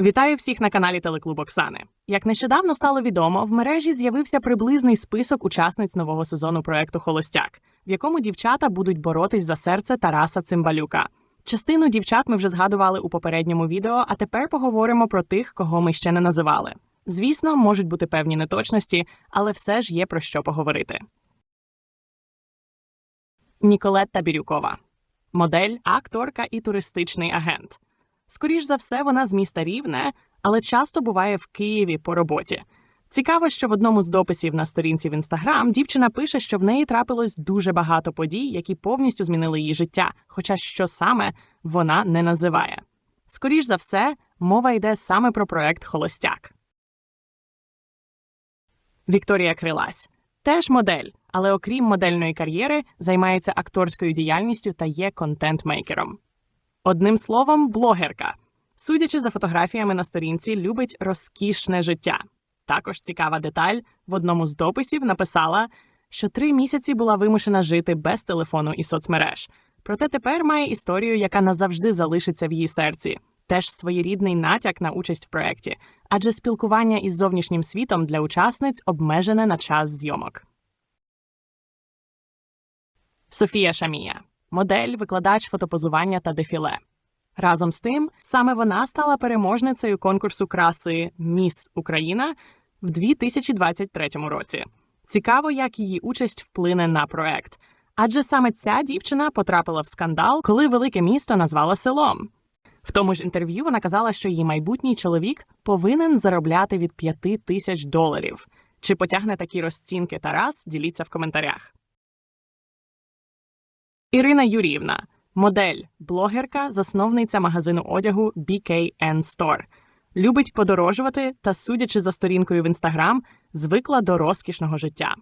Вітаю всіх на каналі Телеклуб Оксани. Як нещодавно стало відомо, в мережі з'явився приблизний список учасниць нового сезону проекту Холостяк, в якому дівчата будуть боротись за серце Тараса Цимбалюка. Частину дівчат ми вже згадували у попередньому відео, а тепер поговоримо про тих, кого ми ще не називали. Звісно, можуть бути певні неточності, але все ж є про що поговорити. Ніколетта Бірюкова модель, акторка і туристичний агент. Скоріш за все, вона з міста Рівне, але часто буває в Києві по роботі. Цікаво, що в одному з дописів на сторінці в інстаграм дівчина пише, що в неї трапилось дуже багато подій, які повністю змінили її життя, хоча що саме вона не називає. Скоріш за все, мова йде саме про проект Холостяк. Вікторія Крилась теж модель, але окрім модельної кар'єри, займається акторською діяльністю та є контент-мейкером. Одним словом, блогерка. Судячи за фотографіями на сторінці, любить розкішне життя. Також цікава деталь в одному з дописів написала, що три місяці була вимушена жити без телефону і соцмереж. Проте тепер має історію, яка назавжди залишиться в її серці. Теж своєрідний натяк на участь в проєкті, адже спілкування із зовнішнім світом для учасниць обмежене на час зйомок. Софія Шамія модель, викладач фотопозування та дефіле. Разом з тим, саме вона стала переможницею конкурсу краси Міс Україна в 2023 році. Цікаво, як її участь вплине на проект. Адже саме ця дівчина потрапила в скандал, коли велике місто назвала селом. В тому ж інтерв'ю вона казала, що її майбутній чоловік повинен заробляти від 5 тисяч доларів. Чи потягне такі розцінки Тарас? Діліться в коментарях. Ірина Юріївна, модель, блогерка, засновниця магазину одягу BKN Store. Любить подорожувати та, судячи за сторінкою в інстаграм, звикла до розкішного життя.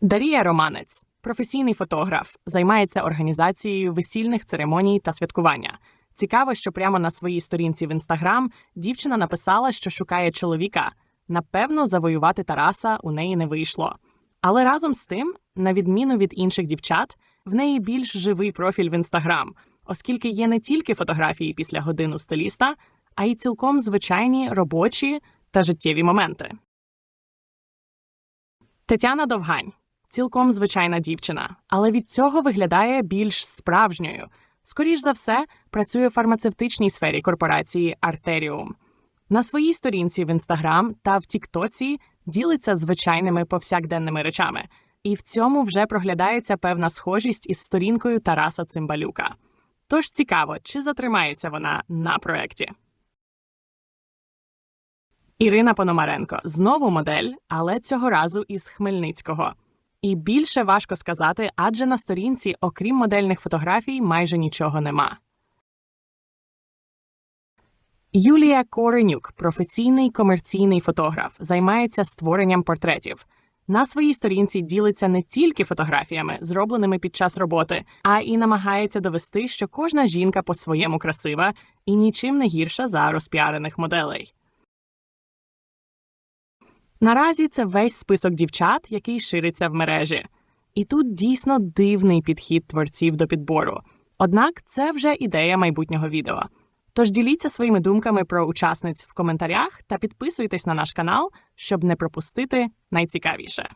Дарія Романець, професійний фотограф, займається організацією весільних церемоній та святкування. Цікаво, що прямо на своїй сторінці в інстаграм дівчина написала, що шукає чоловіка. Напевно, завоювати Тараса у неї не вийшло. Але разом з тим, на відміну від інших дівчат, в неї більш живий профіль в інстаграм, оскільки є не тільки фотографії після годину стиліста, а й цілком звичайні робочі та життєві моменти. Тетяна Довгань цілком звичайна дівчина, але від цього виглядає більш справжньою. Скоріш за все, працює в фармацевтичній сфері корпорації Артеріум. На своїй сторінці в інстаграм та в Тіктоці ділиться звичайними повсякденними речами, і в цьому вже проглядається певна схожість із сторінкою Тараса Цимбалюка. Тож цікаво, чи затримається вона на проєкті. Ірина Пономаренко знову модель, але цього разу із Хмельницького. І більше важко сказати, адже на сторінці, окрім модельних фотографій, майже нічого нема. Юлія Коренюк, професійний комерційний фотограф, займається створенням портретів. На своїй сторінці ділиться не тільки фотографіями, зробленими під час роботи, а й намагається довести, що кожна жінка по-своєму красива і нічим не гірша за розпіарених моделей. Наразі це весь список дівчат, який шириться в мережі. І тут дійсно дивний підхід творців до підбору. Однак це вже ідея майбутнього відео. Тож діліться своїми думками про учасниць в коментарях та підписуйтесь на наш канал, щоб не пропустити найцікавіше.